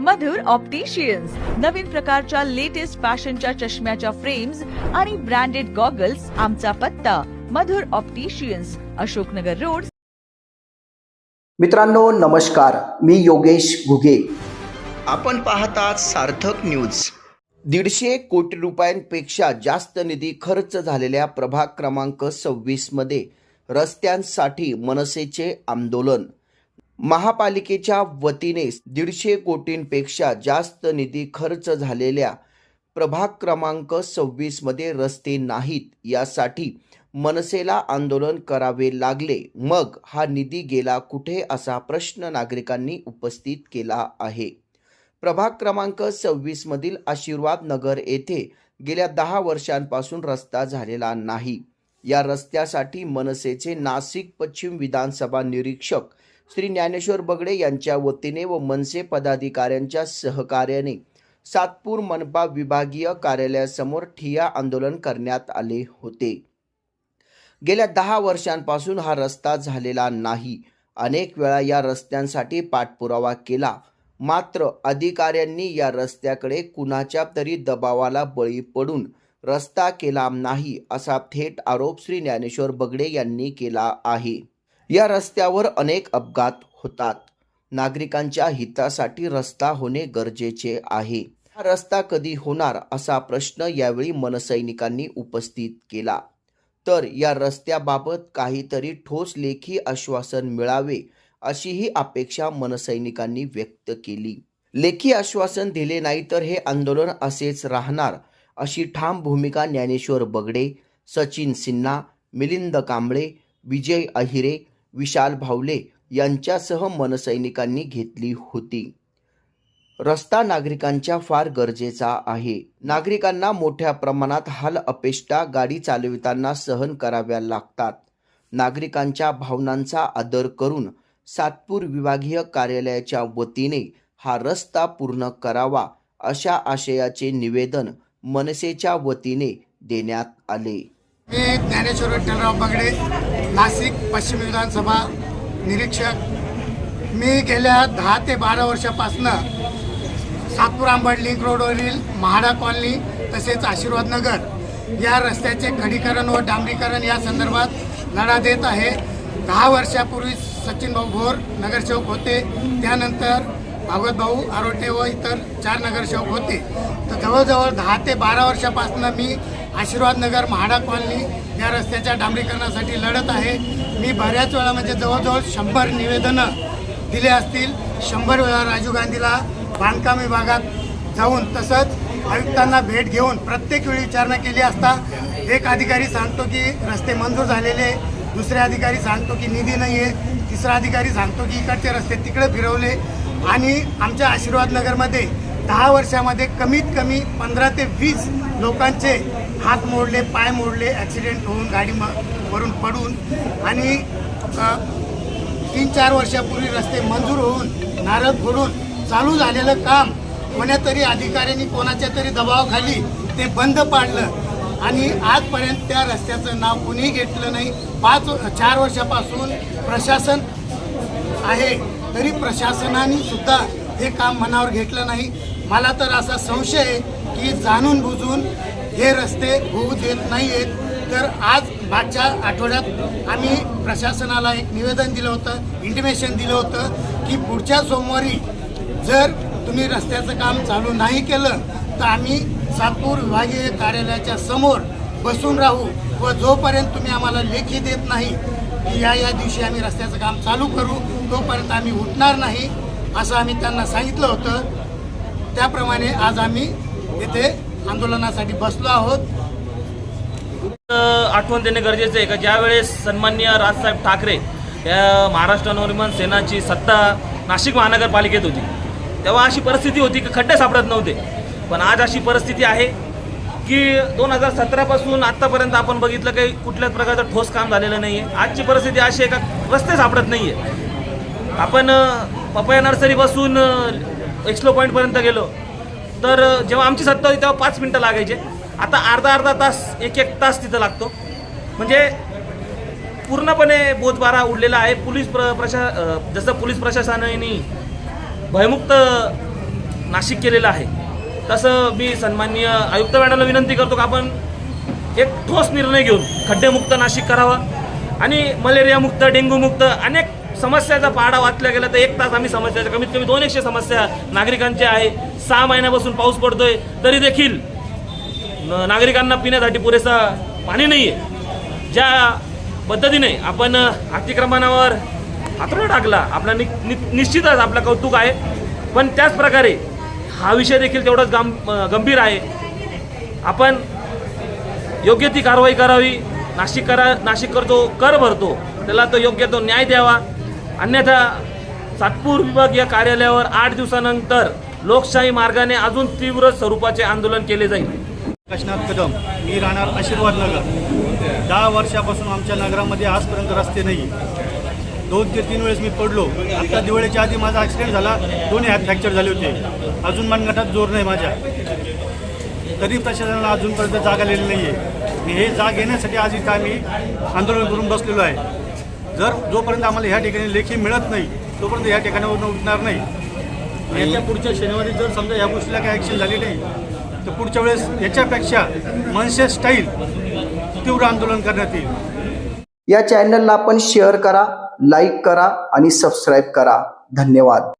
मधुर opticians नवीन प्रकारच्या latest फॅशनच्या चष्म्याच्या फ्रेम्स आणि ब्रँडेड गॉगल्स आमचा पत्ता. Madhur opticians Ashoknagar road. मित्रांनो नमस्कार. मी योगेश घुगे. आपण पाहतात सार्थक न्यूज दीडशे कोटी रुपयांपेक्षा जास्त निधी खर्च झालेल्या प्रभाग क्रमांक सव्वीसमध्ये रस्त्यांसाठी मनसेचे आंदोलन. महापालिकेच्या वतीने दीडशे कोटींपेक्षा जास्त निधी खर्च झालेल्या प्रभाग क्रमांक सव्वीसमध्ये रस्ते नाहीत यासाठी मनसेला आंदोलन करावे लागले. मग हा निधी गेला कुठे असा प्रश्न नागरिकांनी उपस्थित केला आहे. प्रभाग क्रमांक सव्वीसमधील आशीर्वाद नगर येथे गेल्या दहा वर्षांपासून रस्ता झालेला नाही. या रस्त्यासाठी मनसेचे नाशिक पश्चिम विधानसभा निरीक्षक श्री ज्ञानेश्वर बगडे यांच्या वतीने व मनसे पदाधिकाऱ्यांच्या सहकार्याने सातपूर मनपा विभागीय कार्यालयासमोर ठिया आंदोलन करण्यात आले होते. गेल्या दहा वर्षांपासून हा रस्ता झालेला नाही. अनेक वेळा या रस्त्यांसाठी पाठपुरावा केला. मात्र अधिकाऱ्यांनी या रस्त्याकडे कुणाच्या तरी दबावाला बळी पडून रस्ता केला नाही असा थेट आरोप श्री ज्ञानेश्वर बगडे यांनी केला आहे. या रस्त्यावर अनेक अपघात होतात. नागरिकांच्या हितासाठी रस्ता होणे गरजेचे आहे. हा रस्ता कधी होणार असा प्रश्न यावेळी मनसैनिकांनी उपस्थित केला. तर या रस्त्याबाबत काहीतरी ठोस लेखी आश्वासन मिळावे अशीही अपेक्षा मनसैनिकांनी व्यक्त केली. लेखी आश्वासन दिले नाही तर हे आंदोलन असेच राहणार अशी ठाम भूमिका ज्ञानेश्वर बगडे सचिन सिन्हा मिलिंद कांबळे विजय अहिरे विशाल भावले यांच्यासह मनसैनिकांनी घेतली होती. रस्ता नागरिकांच्या फार गरजेचा आहे. नागरिकांना मोठ्या प्रमाणात हाल अपेष्टा गाडी चालविताना सहन कराव्या लागतात. नागरिकांच्या भावनांचा आदर करून सातपूर विभागीय कार्यालयाच्या वतीने हा रस्ता पूर्ण करावा अशा आशयाचे निवेदन मनसेच्या वतीने देण्यात आले. मी ज्ञानेश्वर विठ्ठलराव बगडे नाशिक पश्चिम विधानसभा निरीक्षक. मी गेल्या दहा ते बारा वर्षापासनं सातपूर आंबड लिंक रोडवरील महाडा कॉलनी तसेच आशीर्वाद नगर या रस्त्याचे खडीकरण व डांबरीकरण या संदर्भात लढा देत आहे. दहा वर्षापूर्वी सचिन भाऊ भोर नगरसेवक होते. त्यानंतर भागवत भाऊ आरोटे व इतर चार नगरसेवक होते. तर जवळजवळ दहा ते बारा वर्षापासून मी आशीर्वाद नगर म्हाडा कॉलनी या रस्त्याच्या डांबरीकरणासाठी लढत आहे. मी बऱ्याच वेळा म्हणजे जवळजवळ शंभर निवेदनं दिले असतील. शंभर वेळा राजीव गांधीला बांधकाम विभागात जाऊन तसंच आयुक्तांना भेट घेऊन प्रत्येक वेळी विचारणा केली असता एक अधिकारी सांगतो की रस्ते मंजूर झालेले दुसरे अधिकारी सांगतो की निधी नाही आहे तिसरा अधिकारी सांगतो की इकडचे रस्ते तिकडे फिरवले. आणि आमच्या आशीर्वाद नगरमध्ये दहा वर्षामध्ये कमीत कमी पंधरा ते वीस लोकांचे हात मोडले पाय मोडले ॲक्सिडेंट होऊन गाडी म वरून पडून. आणि तीन चार वर्षापूर्वी रस्ते मंजूर होऊन नारळ फोडून चालू झालेलं काम कोण्यातरी अधिकाऱ्यांनी कोणाच्या तरी दबावाखाली ते बंद पाडलं. आणि आजपर्यंत त्या रस्त्याचं नाव कुणीही घेतलं नाही. पाच चार वर्षापासून प्रशासन आहे तरी प्रशासनाने सुद्धा हे काम मनावर घेतलं नाही. मला तर असा संशय आहे की जाणून बुजून हे रस्ते होऊ देत नाही आहेत तर आज मागच्या आठवड्यात आम्ही प्रशासनाला एक निवेदन दिलं होतं इंटिमेशन दिलं होतं की पुढच्या सोमवारी जर तुम्ही रस्त्याचं काम चालू नाही केलं तर आम्ही सातपूर विभागीय कार्यालयाच्या समोर बसून राहू व जोपर्यंत तुम्ही आम्हाला लेखी देत नाही की या या दिवशी आम्ही रस्त्याचं काम चालू करू तोपर्यंत आम्ही उठणार नाही असं आम्ही त्यांना सांगितलं होतं. त्याप्रमाणे आज आम्ही इथे आंदोलनासाठी बसलो आहोत. आठवण देणे गरजेचं आहे का? ज्यावेळेस सन्मान्य राजसाहेब ठाकरे या महाराष्ट्र नवनिर्माण सेनाची सत्ता नाशिक महानगरपालिकेत होती तेव्हा अशी परिस्थिती होती की खड्डे सापडत नव्हते. पण आज अशी परिस्थिती आहे की दोन हजार सतरापासून आत्तापर्यंत आपण बघितलं काही कुठल्याच प्रकारचं ठोस काम झालेलं नाही आहे आजची परिस्थिती अशी आहे का? रस्ते सापडत नाही आहे आपण पपया नर्सरीपासून एक्स्लो पॉईंटपर्यंत गेलो. तर जेव्हा आमची सत्ता होती तेव्हा पाच मिनटं लागायचे. आता अर्धा अर्धा तास एक एक तास तिथं लागतो. म्हणजे पूर्णपणे बोधबारा उडलेला आहे. पोलीस प्र प्रशा जसं पोलीस प्रशासनाने भयमुक्त नाशिक केलेलं आहे तसं मी सन्माननीय आयुक्त मॅडमला विनंती करतो का आपण एक ठोस निर्णय घेऊन खड्डेमुक्त नाशिक करावं. आणि मलेरियामुक्त डेंग्यूमुक्त अनेक समस्याचा पाडा वाचला गेला तर एक तास आम्ही समस्याच्या कमीत कमी दोन एकशे समस्या नागरिकांच्या आहे. सहा महिन्यापासून पाऊस पडतोय. तरी देखील न- नागरिकांना पिण्यासाठी पुरेसा पाणी नाही आहे ज्या पद्धतीने आपण अतिक्रमणावर हातोडा टाकला आपला नि, नि, निश्चितच आपलं कौतुक आहे. पण त्याच प्रकारे हा विषय देखील तेवढाच गं गंभीर आहे. आपण योग्य ती कारवाई करावी. नाशिक करा नाशिक करतो कर भरतो त्याला तो योग्य तो न्याय द्यावा. अन्यथा सातपूर विभागीय कार्यालयावर आठ दिवसानंतर लोकशाही मार्गाने अजून तीव्र स्वरूपाचे आंदोलन केले जाईल. काशनाथ कदम मी राहणार आशीर्वाद नगर दहा वर्षापासून आमच्या नगरामध्ये आजपर्यंत रस्ते नाही दोन ते तीन वेळेस मी पडलो. आता दिवाळीच्या आधी माझा ॲक्सिडेंट झाला. दोन्ही हात फ्रॅक्चर झाले होते. अजून मनगटात जोर नाही माझ्या. तरी प्रशासनाला अजूनपर्यंत जाग आलेली नाही आहे हे जाग येण्यासाठी आज इथं आम्ही आंदोलन करून बसलेलो आहे. जर जोपर्यंत आम्हाला ह्या ठिकाणी लेखी मिळत नाही तोपर्यंत ह्या ठिकाणावरून उठणार नाही. याच्या पुढच्या शनिवारी जर समजा या गोष्टीला काही ॲक्शन झाली नाही तर पुढच्या वेळेस याच्यापेक्षा मनसे स्टाईल तीव्र आंदोलन करण्यात येईल. या चॅनलला आपण शेअर करा लाईक करा आणि सबस्क्राईब करा. धन्यवाद.